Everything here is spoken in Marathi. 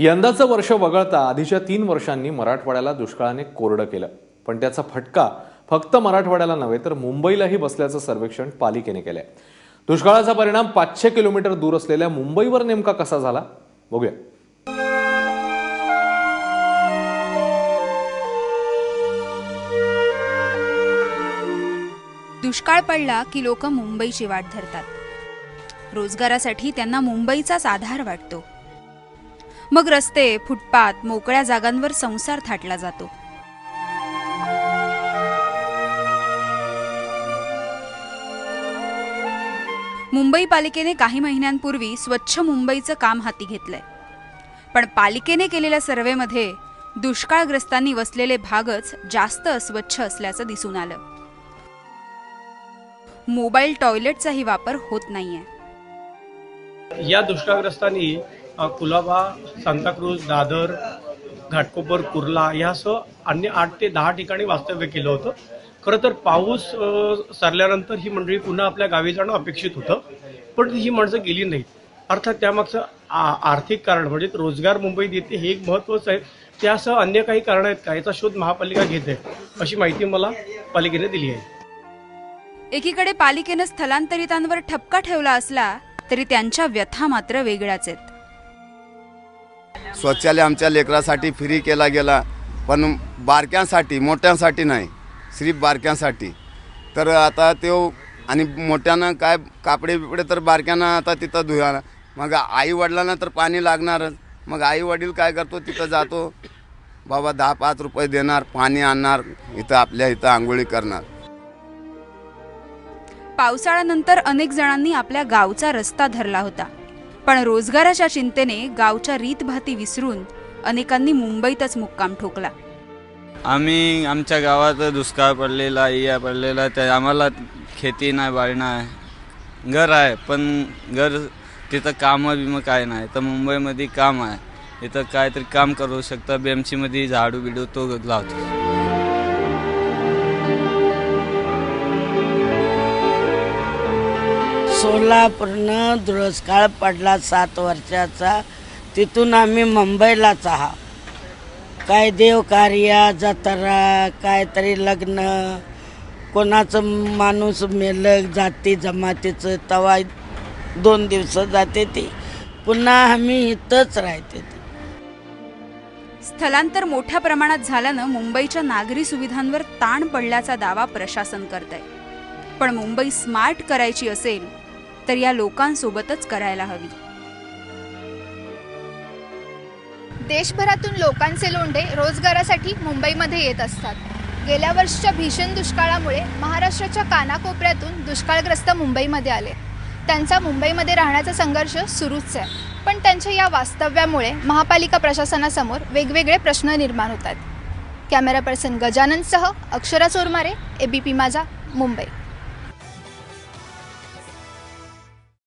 यंदाचं वर्ष वगळता आधीच्या तीन वर्षांनी मराठवाड्याला दुष्काळाने कोरडं केलं. पण त्याचा फटका फक्त मराठवाड्याला नव्हे तर मुंबईलाही बसल्याचं सर्वेक्षण पालिकेने केलंय. दुष्काळाचा परिणाम पाचशे किलोमीटर दूर असलेल्या मुंबईवर नेमका कसा झाला? बघूया. दुष्काळ पडला की लोक मुंबईची वाट धरतात. रोजगारासाठी त्यांना मुंबईचाच आधार वाटतो. मग रस्ते फुटपाथ मोकळ्या जागांवर संसार थाटला जातो. मुंबई पालिकेने काही महिन्यांपूर्वी स्वच्छ मुंबईचं काम हाती घेतलंय. पण पालिकेने केलेल्या सर्व्हेमध्ये दुष्काळग्रस्तांनी वसलेले भागच जास्त अस्वच्छ असल्याचं दिसून आलं. मोबाईल टॉयलेटचाही वापर होत नाहीये. या दुष्काळग्रस्तांनी कुलाबा सांताक्रूज दादर घाटकोपर कुर्ला यासह अन्य आठ ते दहा ठिकाणी वास्तव्य केलं होतं. खरं तर पाऊस सरल्यानंतर ही मंडळी पुन्हा आपल्या गावी जाणं अपेक्षित होतं पण ही माणसं गेली नाहीत. अर्थात त्यामागचं आ- आर्थिक कारण म्हणजे रोजगार मुंबईत येते हे एक महत्त्वाचं आहे. त्यासह अन्य काही कारण आहेत का? याचा शोध महापालिका घेत आहे अशी माहिती मला पालिकेने दिली आहे. एकीकडे पालिकेनं स्थलांतरितांवर ठपका ठेवला असला तरी त्यांच्या व्यथा मात्र वेगळ्याच आहेत. शौचालय आमच्या लेकरासाठी फ्री केला गेला पण बारक्यांसाठी मोठ्यांसाठी नाही श्री बारक्यांसाठी. तर आता तो आणि मोठ्यानं काय कापडे बिपडे तर बारक्यांना आता तिथं धुया मग आई वडिलांना तर पाणी लागणारच. मग आई वडील काय करतो तिथं जातो बाबा दहा पाच रुपये देणार पाणी आणणार इथं आपल्या इथं आंघोळी करणार. पावसाळ्यानंतर अनेक जणांनी आपल्या गावचा रस्ता धरला होता. पण रोजगाराच्या चिंतेने गावच्या रीतभाती विसरून अनेकांनी मुंबईतच मुक्काम ठोकला. आम्ही आमच्या गावात दुष्काळ पडलेला इया पडलेला त्या आम्हाला खेती नाही बाळी नाही. घर आहे पण घर तिथं कामं बिमं काय नाही. तर मुंबईमध्ये काम आहे. इथं काहीतरी काम करू शकतं बेमचीमध्ये झाडू बिडू तो लावतो. सोलापूरनं दुष्काळ पडला सात वर्षाचा. तिथून आम्ही मुंबईलाच आहात. काय देवकार्या जत्रा काहीतरी लग्न कोणाचं माणूस मेलं जाती जमातीचं तवा दोन दिवस जाते ती. पुन्हा आम्ही इथंच राहते स्थलांतर मोठ्या प्रमाणात झाल्यानं मुंबईच्या नागरी सुविधांवर ताण पडल्याचा दावा प्रशासन करत आहे पण मुंबई स्मार्ट करायची असेल तर या लोकांसोबतच करायला हवी. देशभरातून लोकांचे लोंढे रोजगारासाठी मुंबईमध्ये येत असतात. गेल्या वर्षीच्या भीषण दुष्काळामुळे महाराष्ट्राच्या कानाकोपऱ्यातून दुष्काळग्रस्त मुंबईमध्ये आले. त्यांचा मुंबईमध्ये राहण्याचा संघर्ष सुरूच आहे. पण त्यांच्या या वास्तव्यामुळे महापालिका प्रशासनासमोर वेगवेगळे प्रश्न निर्माण होतात. कॅमेरा पर्सन गजाननसह अक्षरा चोरमारे एबीपी माझा मुंबई.